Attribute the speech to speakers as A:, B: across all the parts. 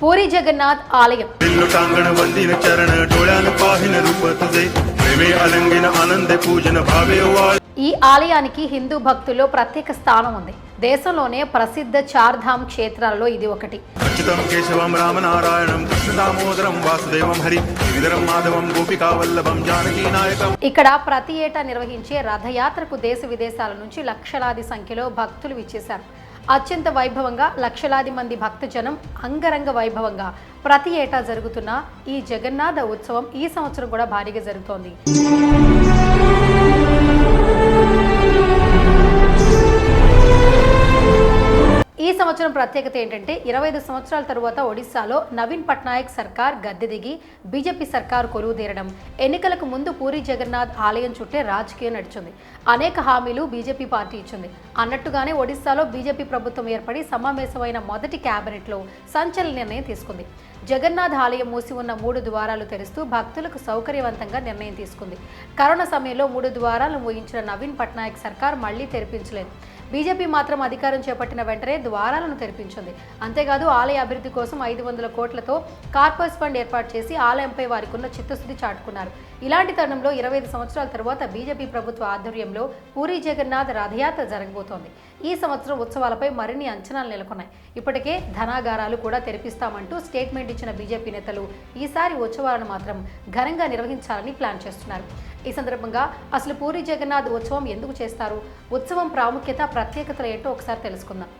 A: పూరి జగన్నాథ్ ఆలయం. ఈ ఆలయానికి హిందూ భక్తుల్లో ప్రత్యేక స్థానం ఉంది. దేశంలోనే ప్రసిద్ధ చార్ధామ్ క్షేత్రాల్లో ఇది ఒకటి.
B: కేశవం రామనారాయణం కృష్ణ దామోదరం వాసుదేవం హరి శ్రీధరం మాధవం గోపికావల్లభం జానకీ నాయకం.
A: ఇక్కడ ప్రతి ఏటా నిర్వహించే రథయాత్రకు దేశ విదేశాల నుంచి లక్షలాది సంఖ్యలో భక్తులు విచ్చేశారు. అత్యంత వైభవంగా లక్షలాది మంది భక్తజనం అంగరంగ వైభవంగా ప్రతి ఏటా జరుగుతున్న ఈ జగన్నాథ ఉత్సవం ఈ సంవత్సరం కూడా భారీగా జరుగుతోంది. ఈ సంవత్సరం ప్రత్యేకత ఏంటంటే ఇరవై ఐదు సంవత్సరాల తరువాత ఒడిశాలో నవీన్ పట్నాయక్ సర్కార్ గద్దె దిగి బీజేపీ సర్కార్ కొలువు తీరడం. ఎన్నికలకు ముందు పూరి జగన్నాథ్ ఆలయం చుట్టే రాజకీయం నడిచింది. అనేక హామీలు బీజేపీ పార్టీ ఇచ్చింది. అన్నట్టుగానే ఒడిశాలో బీజేపీ ప్రభుత్వం ఏర్పడి సమావేశమైన మొదటి క్యాబినెట్లో సంచలన నిర్ణయం తీసుకుంది. జగన్నాథ్ ఆలయం మూసి ఉన్న మూడు ద్వారాలు తెరుస్తూ భక్తులకు సౌకర్యవంతంగా నిర్ణయం తీసుకుంది. కరోనా సమయంలో మూడు ద్వారాలు మూయించిన నవీన్ పట్నాయక్ సర్కార్ మళ్ళీ తెరిపించలేదు. బీజేపీ మాత్రం అధికారం చేపట్టిన వెంటనే ద్వారాలను తెరిపించింది. అంతేకాదు ఆలయ అభివృద్ధి కోసం ఐదు వందల కోట్లతో కార్పస్ ఫండ్ ఏర్పాటు చేసి ఆలయంపై వారికి ఉన్న చిత్తశుద్ధి చాటుకున్నారు. ఇలాంటి తరుణంలో ఇరవై ఐదు సంవత్సరాల తర్వాత బీజేపీ ప్రభుత్వ ఆధ్వర్యంలో పూరి జగన్నాథ్ రథయాత్ర జరగబోతోంది. ఈ సంవత్సరం ఉత్సవాలపై మరిన్ని అంచనాలు నెలకొన్నాయి. ఇప్పటికే ధనాగారాలు కూడా తెరిపిస్తామంటూ స్టేట్మెంట్ ఇచ్చిన బీజేపీ నేతలు ఈసారి ఉత్సవాలను మాత్రం ఘనంగా నిర్వహించాలని ప్లాన్ చేస్తున్నారు. ఈ సందర్భంగా అసలు పూరి జగన్నాథ్ ఉత్సవం ఎందుకు చేస్తారు? ఉత్సవం ప్రాముఖ్యత ప్రత్యేకతలు ఏంటో ఒకసారి తెలుసుకుందాం.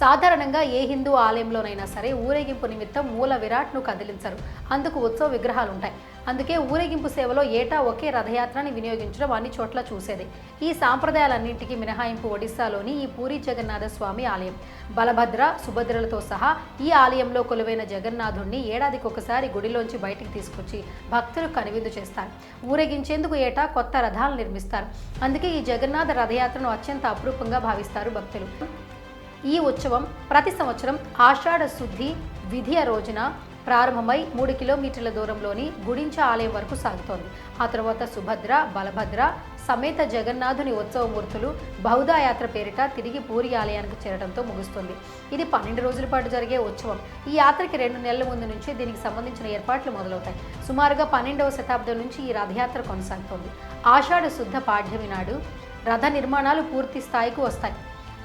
A: సాధారణంగా ఏ హిందూ ఆలయంలోనైనా సరే ఊరేగింపు నిమిత్తం మూల విరాట్ను కదిలించరు. అందుకు ఉత్సవ విగ్రహాలు ఉంటాయి అందుకే ఊరేగింపు సేవలో ఏటా ఒకే రథయాత్రని వినియోగించడం అన్ని చోట్ల చూసేది. ఈ సాంప్రదాయాలన్నింటికీ మినహాయింపు ఒడిశాలోని ఈ పూరి జగన్నాథ స్వామి ఆలయం. బలభద్ర సుభద్రలతో సహా ఈ ఆలయంలో కొలువైన జగన్నాథుణ్ణి ఏడాదికి ఒకసారి గుడిలోంచి బయటికి తీసుకొచ్చి భక్తులు కనువిందు చేస్తారు. ఊరేగించేందుకు ఏటా కొత్త రథాలు నిర్మిస్తారు. అందుకే ఈ జగన్నాథ రథయాత్రను అత్యంత అపురూపంగా భావిస్తారు భక్తులు. ఈ ఉత్సవం ప్రతి సంవత్సరం ఆషాఢ శుద్ధి విధియ రోజున ప్రారంభమై మూడు కిలోమీటర్ల దూరంలోని గుడించ ఆలయం వరకు సాగుతోంది. ఆ తర్వాత సుభద్ర బలభద్ర సమేత జగన్నాథుని ఉత్సవమూర్తులు బహుదా యాత్ర పేరిట తిరిగి పూరి ఆలయానికి చేరడంతో ముగుస్తుంది. ఇది పన్నెండు రోజుల పాటు జరిగే ఉత్సవం. ఈ యాత్రకి రెండు నెలల ముందు నుంచి దీనికి సంబంధించిన ఏర్పాట్లు మొదలవుతాయి. సుమారుగా పన్నెండవ శతాబ్దం నుంచి ఈ రథయాత్ర కొనసాగుతోంది. ఆషాఢ శుద్ధ పాఠ్యమి నాడు రథ నిర్మాణాలు పూర్తి స్థాయికి వస్తాయి.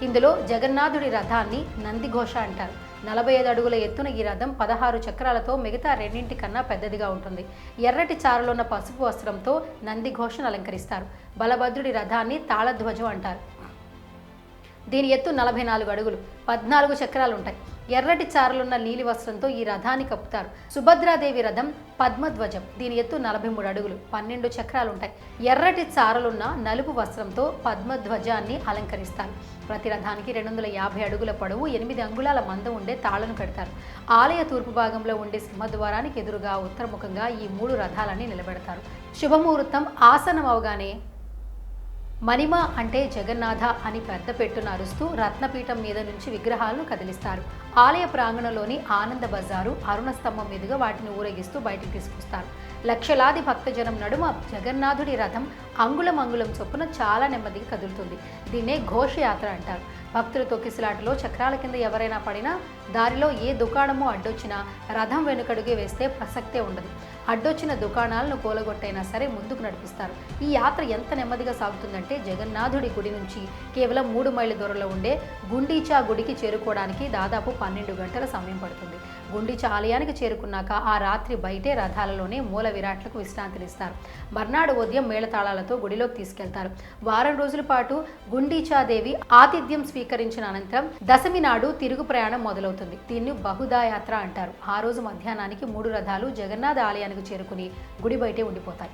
A: ఇందులో జగన్నాథుడి రథాన్ని నందిఘోష అంటారు. నలభై ఐదు అడుగుల ఎత్తున ఈ రథం పదహారు చక్రాలతో మిగతా రెండింటి కన్నా పెద్దదిగా ఉంటుంది. ఎర్రటి చారులున్న పసుపు వస్త్రంతో నందిఘోషను అలంకరిస్తారు. బలభద్రుడి రథాన్ని తాళధ్వజం అంటారు. దీని ఎత్తు నలభై నాలుగు అడుగులు. పద్నాలుగు చక్రాలు ఉంటాయి ఎర్రటి చారలున్న నీలి వస్త్రంతో ఈ రథాన్ని కప్పుతారు. సుభద్రాదేవి రథం పద్మధ్వజం. దీని ఎత్తు నలభై మూడు అడుగులు. పన్నెండు చక్రాలు ఉంటాయి ఎర్రటి చారలున్న నలుపు వస్త్రంతో పద్మధ్వజాన్ని అలంకరిస్తారు. ప్రతి రథానికి రెండు వందల యాభై అడుగుల పొడవు ఎనిమిది అంగుళాల మందం ఉండే తాళ్ళను కడతారు. ఆలయ తూర్పు భాగంలో ఉండే సింహద్వారానికి ఎదురుగా ఉత్తరముఖంగా ఈ మూడు రథాలని నిలబెడతారు. శుభముహూర్తం ఆసనం అవగానే మణిమ అంటే జగన్నాథ అని పెద్ద పెట్టున అరుస్తూ రత్నపీఠం మీద నుంచి విగ్రహాలను కదిలిస్తారు. ఆలయ ప్రాంగణంలోని ఆనంద బజారు అరుణ స్తంభం మీదుగా వాటిని ఊరేగిస్తూ బయటికి తీసుకొస్తారు. లక్షలాది భక్తజనం నడుమ జగన్నాథుడి రథం అంగుళం అంగుళం చొప్పున చాలా నెమ్మదిగా కదులుతుంది. దీన్నే ఘోషయాత్ర అంటారు. భక్తుల తొక్కిసలాటలో చక్రాల కింద ఎవరైనా పడినా దారిలో ఏ దుకాణము అడ్డొచ్చినా రథం వెనుకడుగే వేస్తే ప్రసక్తే ఉండదు. అడ్డొచ్చిన దుకాణాలను కూలగొట్టైనా సరే ముందుకు నడిపిస్తారు. ఈ యాత్ర ఎంత నెమ్మదిగా సాగుతుందంటే జగన్నాథుడి గుడి నుంచి కేవలం మూడు మైళ్ళ దూరంలో ఉండే గుండీచా గుడికి చేరుకోవడానికి దాదాపు పన్నెండు గంటల సమయం పడుతుంది. గుండీచా ఆలయానికి చేరుకున్నాక ఆ రాత్రి బయటే రథాలలోనే మూల విరాట్లకు విశ్రాంతినిస్తారు. మర్నాడు ఉదయం మేళతాళాలతో గుడిలోకి తీసుకెళ్తారు. వారం రోజుల పాటు గుండీచాదేవి ఆతిథ్యం స్వీకరించిన అనంతరం దశమి నాడు తిరుగు ప్రయాణం మొదలవుతుంది. దీన్ని బహుదా యాత్ర అంటారు. ఆ రోజు మధ్యాహ్నానికి మూడు రథాలు జగన్నాథ ఆలయానికి చేరుకుని గుడి బయటే ఉండిపోతాయి.